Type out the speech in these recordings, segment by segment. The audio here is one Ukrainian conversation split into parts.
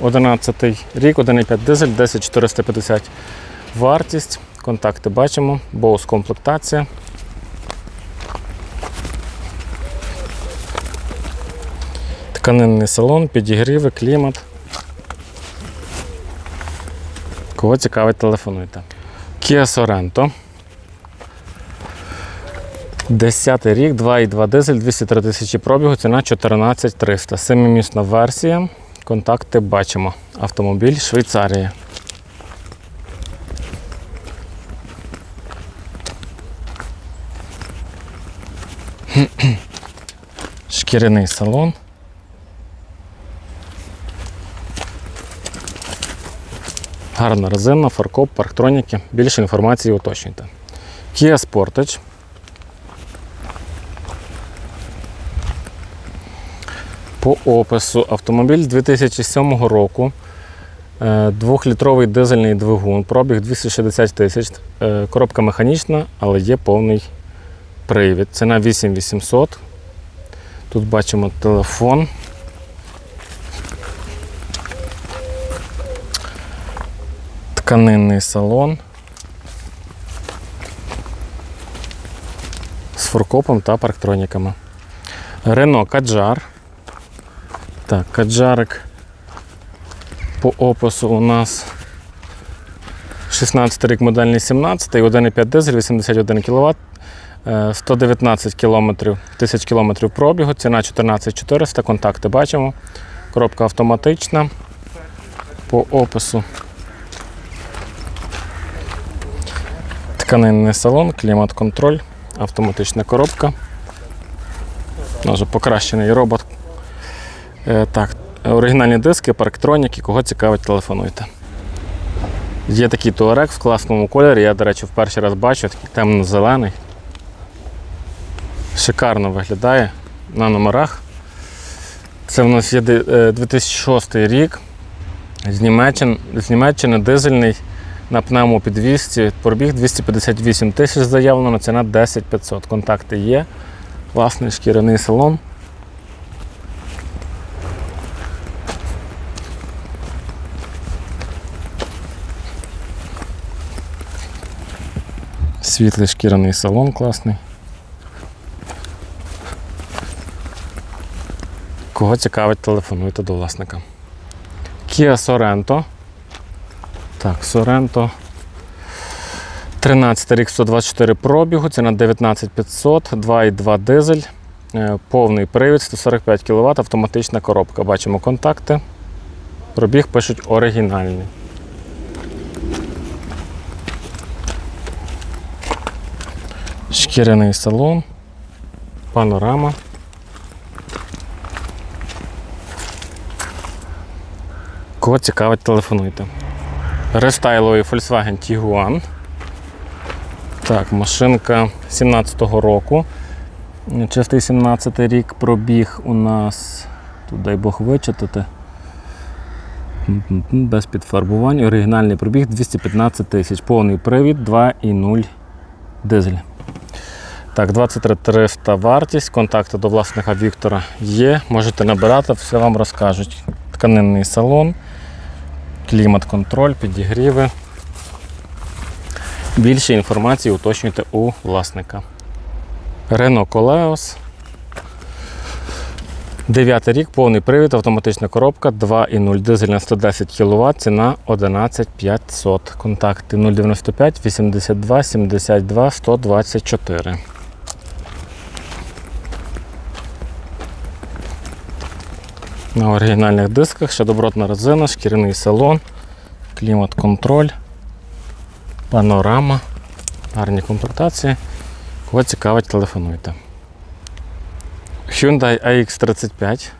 11 рік, 1,5 дизель, 10450 вартість. Контакти бачимо, боус комплектація. Тканинний салон, підігріви, клімат. Кого цікавить, телефонуйте. Kia Sorento. 10 рік, 2,2 дизель, 203 тисячі пробігу, ціна 14300. Семимісна версія. Контакти бачимо. Автомобіль Швейцарія. Шкіряний салон. Гарна резина, фаркоп, парктроніки. Більше інформації уточнюйте. Kia Sportage. По опису автомобіль 2007 року. Е, Двохлітровий дизельний двигун, пробіг 260 тисяч, Е, коробка механічна, але є повний привід. Ціна 8800. Тут бачимо телефон. Тканинний салон. З фуркопом та парктроніками. Рено Каджар. Так, каджарик по опису у нас 16 рік модельний 17, 1,5 дизель, 81 кВт, 119 км, тисяч кілометрів пробігу, ціна 14400, контакти бачимо. Коробка автоматична. По опису. Тканинний салон, клімат-контроль, автоматична коробка. Покращений робот Так, оригінальні диски, парктроніки, кого цікавить, телефонуйте. Є такий туарек в класному кольорі. Я, до речі, в перший раз бачу, такий темно-зелений. Шикарно виглядає на номерах. Це в нас є е, 2006 рік. З Німеччини, з Німеччини дизельний на пневмопідвісці. Пробіг 258 тисяч заявлено, ціна 10 500. Контакти є. Власний шкіряний салон. Світлий шкіряний салон класний. Кого цікавить, телефонуйте до власника. Kia Sorento. Так, Sorento. 13 рік 124 пробігу, ціна 19500, 2,2 дизель, е, повний привід, 145 кВт, автоматична коробка. Бачимо контакти. Пробіг пишуть оригінальний. Шкіряний салон, панорама. Кого цікавить, телефонуйте. Рестайловий Volkswagen Tiguan. Так, машинка 17-го року. Чистий 17 рік пробіг у нас, тут дай Бог вичитати. Без підфарбувань. Оригінальний пробіг 215 тисяч. Повний привід 2,0 дизель. Так, 23 300 вартість. Контакти до власника Віктора є. Можете набирати, все вам розкажуть. Тканинний салон, клімат-контроль, підігріви. Більше інформації уточнюйте у власника. Renault Coleos Дев'ятий рік, повний привід, автоматична коробка, 2,0 дизель на 110 кВт, ціна 11 500. Контакти 095 82 72 124. На оригінальних дисках ще добротна резина, шкіряний салон, клімат-контроль, панорама, гарні комплектації. Кого цікавить, телефонуйте. Hyundai AX35.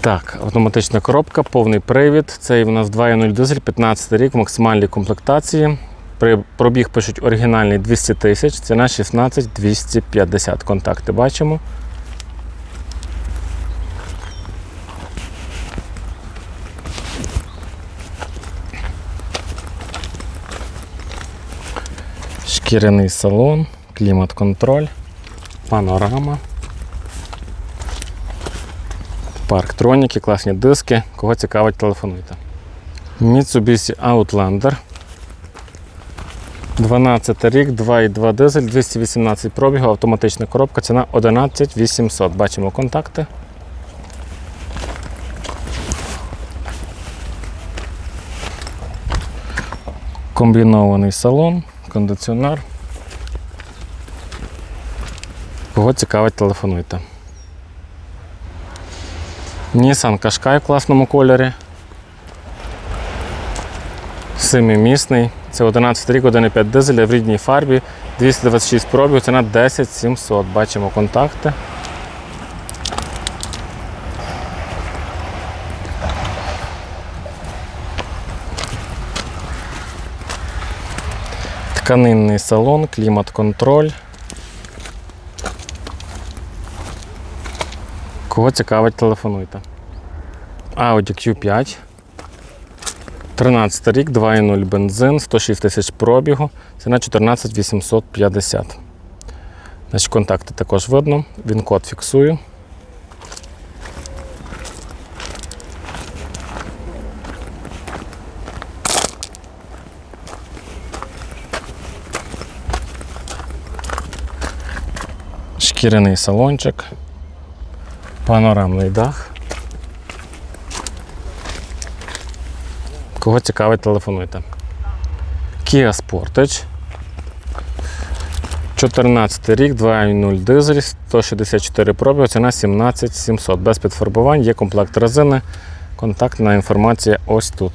Так, автоматична коробка, повний привід. Цей у нас 2.0 дизель, 15 рік, максимальні комплектації. При пробіг пишуть оригінальний 200 тисяч, ціна 16 250. Контакти бачимо. Шкіряний салон, клімат-контроль, панорама. Парктроніки, класні диски. Кого цікавить, телефонуйте. Mitsubishi Outlander. 12 рік, 2,2 дизель, 218 пробігу, автоматична коробка, ціна 11 800. Бачимо контакти. Комбінований салон, кондиціонер. Кого цікавить, телефонуйте. Nissan Qashqai в класному кольорі. Семимісний. Це 11 рік, 1,5 дизеля в рідній фарбі, 226 пробів, ціна 10 700. Бачимо контакти. Тканинний салон, клімат-контроль. Кого цікавить, телефонуйте. Audi Q5. 13 рік, 2,0 бензин, 106 тисяч пробігу, ціна 14 850. Значить, контакти також видно. Він код фіксую. Шкіряний салончик, панорамний дах. Кого цікавить, телефонуйте. Kia Sportage. 14 рік, 2.0 дизель, 164 пробіг, ціна 17 700. Без підфарбувань, є комплект резини. Контактна інформація ось тут.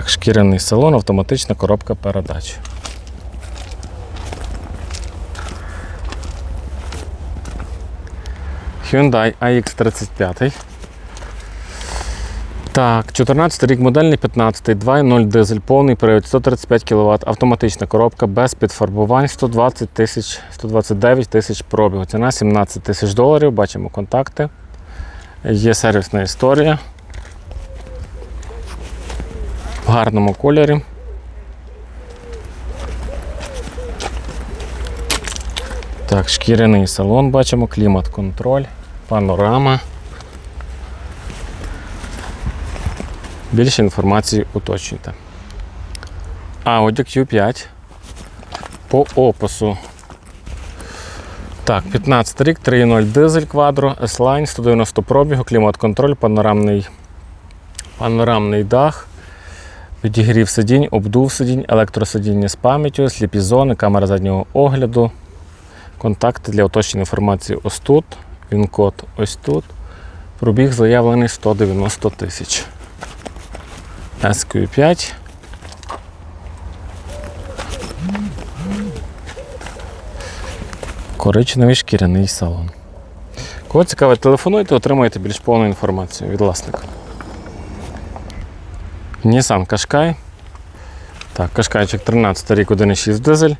Так, шкіряний салон, автоматична коробка передач. Hyundai AX35. Так, 14 рік модельний, 15, 2.0 дизель, повний привід, 135 кВт, автоматична коробка без підфарбувань, 120 тисяч, 129 тисяч пробігу. Ціна 17 тисяч доларів. Бачимо контакти. Є сервісна історія. В гарному кольорі. Так, шкіряний салон бачимо, клімат-контроль, панорама. Більше інформації уточнюйте. Audi Q5 по опису. Так, 15 рік, 3.0 дизель квадро, S-Line, 190 пробігу, клімат-контроль, панорамний, панорамний дах, підігрів сидінь, обдув сидінь, електросидіння з пам'яттю, сліпі зони, камера заднього огляду. Контакти для уточнення інформації ось тут. Він код ось тут. Пробіг заявлений 190 тисяч. SQ5. Коричневий шкіряний салон. Кого цікавить, телефонуйте, отримаєте більш повну інформацію від власника. Nissan Qashqai. Так, Кашкайчик 13 рік 1,6 дизель.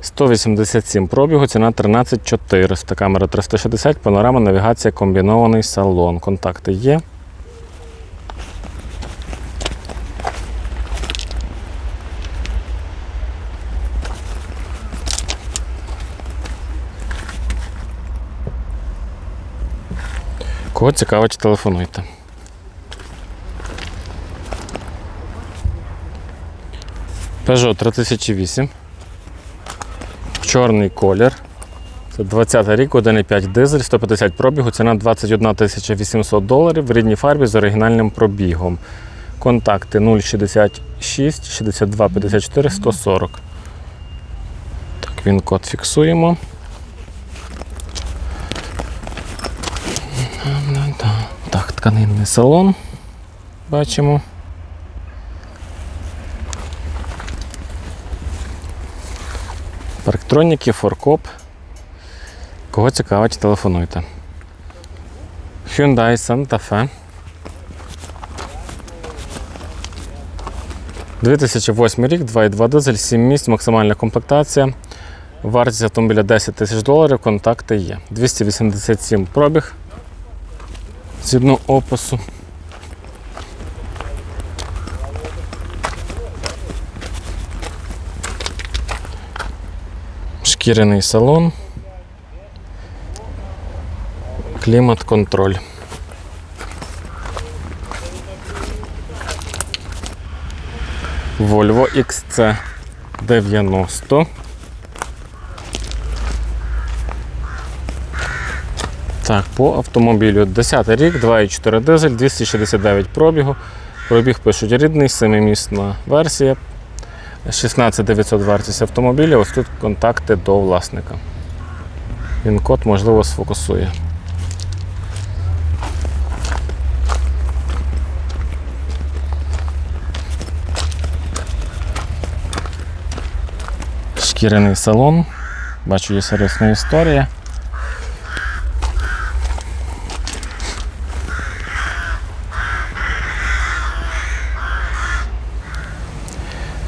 187 пробігу, ціна 13 400. Камера 360, панорама, навігація, комбінований салон. Контакти є. Кого цікавить, телефонуйте. Peugeot 3008. Чорний колір. Це 20 рік, 1,5 дизель, 150 пробігу, ціна 21 800 доларів в рідній фарбі з оригінальним пробігом. Контакти 066 62 54 140. Так, він код фіксуємо. Так, тканинний салон. Бачимо. Парктроніки, форкоп. Кого цікавить, телефонуйте. Hyundai Santa Fe. 2008 рік, 2,2 дизель, 7 місць, максимальна комплектація. Вартість автомобіля 10 тисяч доларів, контакти є. 287 пробіг. Згідно опису. Шкіряний салон. Клімат-контроль. Volvo XC90. Так, по автомобілю 10 рік, 2,4 дизель, 269 пробігу. Пробіг пишуть рідний, 7-місна версія. 16 900 вартість автомобіля. Ось тут контакти до власника. Він код можливо сфокусує. Шкіряний салон. Бачу, є серйозна історія.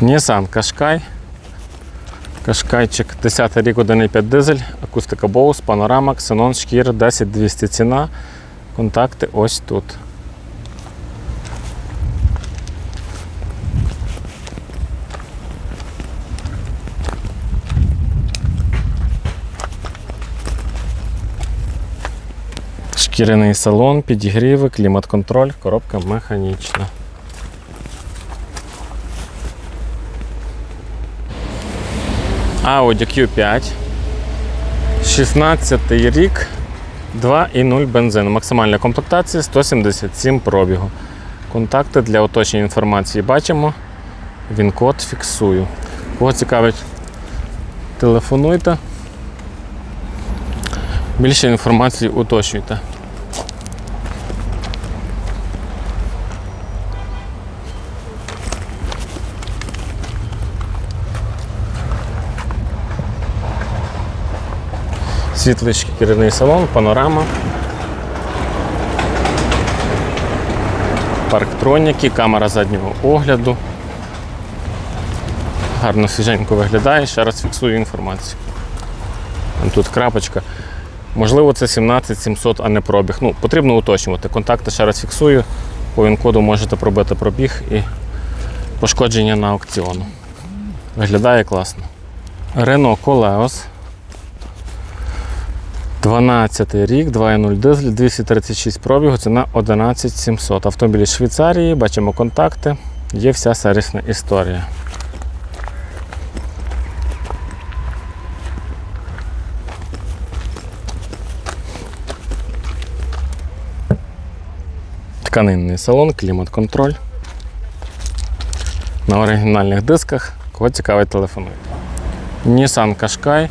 Nissan Qashqai. Кашкайчик 10 рік 1,5 дизель, акустика Bose, панорама, ксенон, шкір 10200 ціна. Контакти ось тут. Шкіряний салон, підігріви, клімат-контроль, коробка механічна. Audi Q5. 16 рік, 2,0 бензину. Максимальна комплектація 177 пробігу. Контакти для уточнення інформації бачимо. Він код фіксую. Кого цікавить, телефонуйте. Більше інформації уточнюйте. Світлий шкіряний салон, панорама. Парктроніки, камера заднього огляду. Гарно свіженько виглядає, ще раз фіксую інформацію. Тут крапочка. Можливо, це 17700, а не пробіг. Ну, потрібно уточнювати. Контакти ще раз фіксую. По він-коду можете пробити пробіг і пошкодження на аукціону. Виглядає класно. Renault Koleos. 12 рік, 2.0 дизель, 236 пробігу, ціна 11700. Автомобіль Швейцарії, бачимо контакти, є вся сервісна історія. Тканинний салон, клімат-контроль. На оригінальних дисках. Кого цікавить телефонуйте. Nissan Qashqai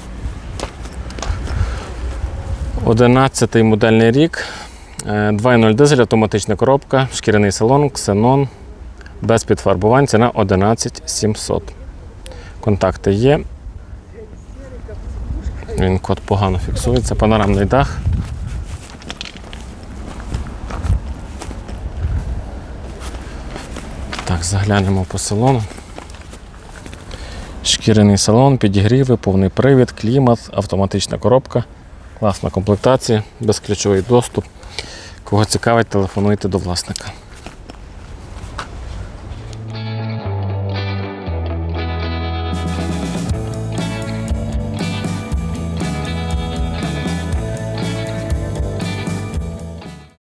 11 модельний рік. Е, 2.0 дизель, автоматична коробка, шкіряний салон, ксенон, без підфарбувань, ціна 11 700. Контакти є. Він код погано фіксується, панорамний дах. Так, заглянемо по салону. Шкіряний салон, підігріви, повний привід, клімат, автоматична коробка. Класна комплектація, безключовий доступ. Кого цікавить, телефонуйте до власника.